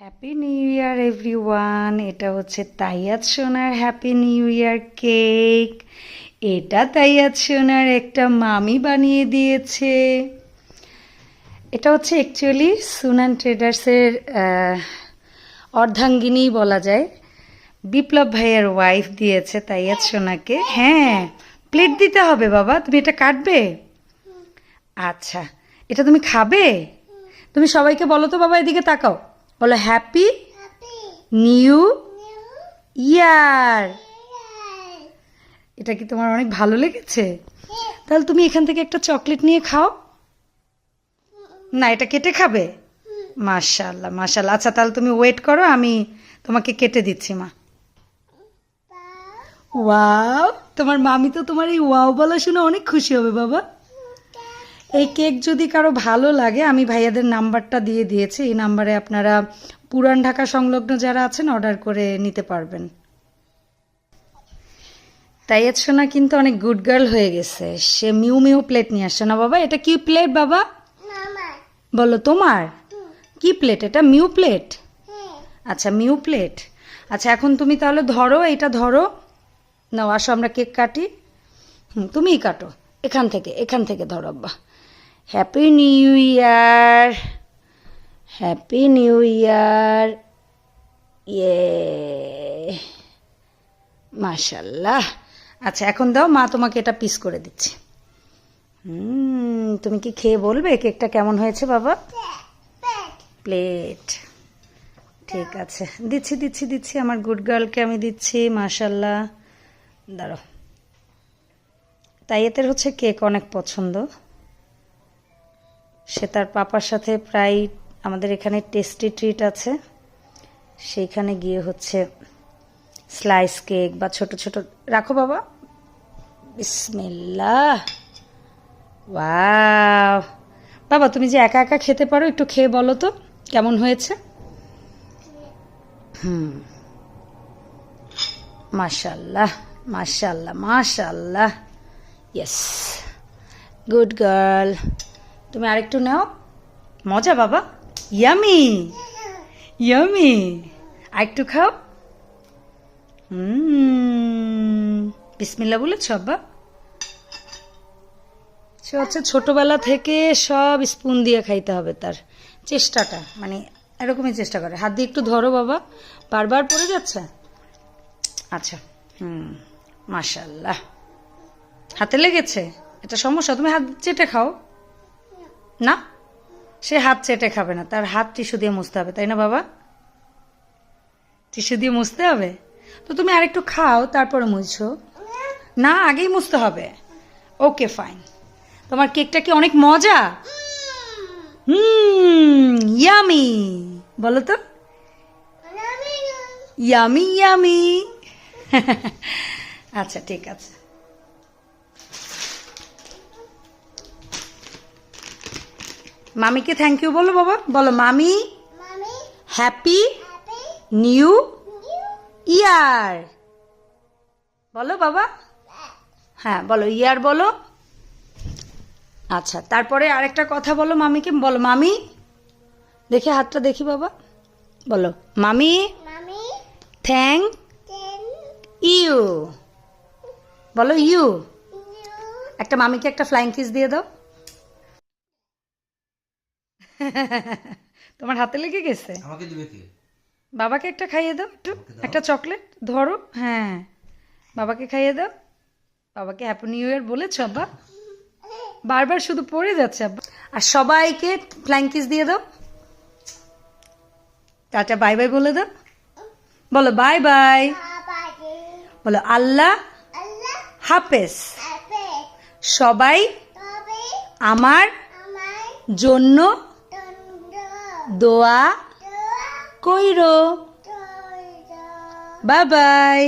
Happy new ইয়ার everyone এটা হচ্ছে তাইয়াত সোনার হ্যাপি নিউ ইয়ার কেক এটা তাইয়াত সোনার একটা মামি বানিয়ে দিয়েছে। এটা হচ্ছে অ্যাকচুয়ালি সুনান ট্রেডার্সের অর্ধাঙ্গিনী বলা যায়। বিপ্লব ভাইয়ের ওয়াইফ দিয়েছে তাইয়াত সোনাকে। হ্যাঁ প্লেট দিতে হবে বাবা। তুমি এটা কাটবে? আচ্ছা এটা তুমি খাবে? তুমি সবাইকে বলো তো বাবা, এদিকে তাকাও। বলো হ্যাপি নিউ ইয়ার এটা কি তোমার অনেক ভালো লেগেছে? তাহলে তুমি এখান থেকে একটা চকলেট নিয়ে খাও। না এটা কেটে খাবে? মাশাল্লাহ মাশাল্লাহ আচ্ছা তাহলে তুমি ওয়েট করো আমি তোমাকে কেটে দিচ্ছি মা। ওয়াও তোমার মামি তো তোমার এই ওয়াও বলা শুনে অনেক খুশি হবে বাবা। এই কেক যদি কারও ভালো লাগে আমি ভাইয়াদের নাম্বারটা দিয়ে দিয়েছি। এই নাম্বারে আপনারা পুরান ঢাকা সংলগ্ন যারা আছেন অর্ডার করে নিতে পারবেন। তাইয়াত সোনা কিন্তু অনেক গুড গার্ল হয়ে গেছে। সে মিউ মিউ প্লেট নিয়ে আসছে। না বাবা এটা কি প্লেট বাবা? বলো তোমার? কি প্লেট এটা মিউ প্লেট আচ্ছা মিউ প্লেট আচ্ছা এখন তুমি তাহলে ধরো এটা ধরো। নাও আসো আমরা কেক কাটি। হুম তুমিই কাটো। এখান থেকে এখান থেকে ধরো আব্বা। Happy new year happy new year ইয়ে মাশাল্লাহ আচ্ছা এখন দাও, মা তোমাকে এটা পিস করে দিচ্ছি। তুমি কি খেয়ে বলবে? কেকটা কেমন হয়েছে বাবা? প্লেট ঠিক আছে। দিচ্ছি দিচ্ছি দিচ্ছি। আমার গুড গার্লকে আমি দিচ্ছি মাশাল্লাহ দাঁড়ো তাই এদের হচ্ছে কেক অনেক পছন্দ। সে তার পাপার সাথে প্রায় আমাদের এখানে টেস্টি ট্রিট আছে। সেইখানে গিয়ে হচ্ছে স্লাইস কেক বা ছোট ছোট, রাখো বাবা। বিসমিল্লাহ। ওয়াও বাবা, তুমি যে একা একা খেতে পারো, একটু খেয়ে বলো তো, কেমন হয়েছে? হুম। মাশাল্লাহ মাশাল্লাহ মাশাল্লাহ। ইয়েস গুড গার্ল তুমি আরেকটু নাও। মজা, বাবা। ইয়ামি ইয়ামি আরেকটু খাও। বিসমিল্লা বলেছ, আব্বা? সে হচ্ছে ছোটবেলা থেকে সব স্পুন দিয়ে খাইতে হবে তার। চেষ্টাটা মানে এরকমই চেষ্টা করে। হাত দিয়ে একটু ধরো, বাবা। বারবার পড়ে যাচ্ছে? আচ্ছা হুম মাশাল্লাহ হাতে লেগেছে? এটা সমস্যা, তুমি হাত চেটে খাও। না সে হাত চেটে খাবে না তার হাত টিস্যু দিয়ে মুছতে হবে তাই না বাবা? টিস্যু দিয়ে মুছতে হবে? তো তুমি আরেকটু খাও তারপরে মুছছো। না আগেই মুছতে হবে। Okay fine. তোমার কেকটা কি অনেক মজা? Hmm yummy. বলো তো। ইয়ামি। ইয়ামি আচ্ছা ঠিক আছে। মামিকে থ্যাংক ইউ বলো বাবা। বলো, মামি হ্যাপি নিউ ইয়ার বলো বাবা। হ্যাঁ বলো ইয়ার বলো। আচ্ছা তারপরে আরেকটা কথা বলো মামিকে। বলো, মামি, দেখে হাতটা দেখি বাবা। বলো, মামি থ্যাংক ইউ বলো ইউ একটা মামিকে একটা ফ্লাইং কিস দিয়ে দাও। তোমার হাতে লেগে গেছে? আমাকে দিবে কে? বাবাকে একটা খাইয়ে দাও একটু। একটা চকলেট ধরো। হ্যাঁ। বাবাকে খাইয়ে দাও। বাবাকে হ্যাপি নিউ ইয়ার বলেছ আব্বা। বারবার শুধু পড়ে যাচ্ছে আব্বা। আর সবাইকে ফ্ল্যাঙ্কিস দিয়ে দাও। টাটা বাই বাই বলে দাও। বলো বাই বাই বলো আল্লাহ হাফেজ। সবাই আমার জন্য দোয়া কইরো বাই বাই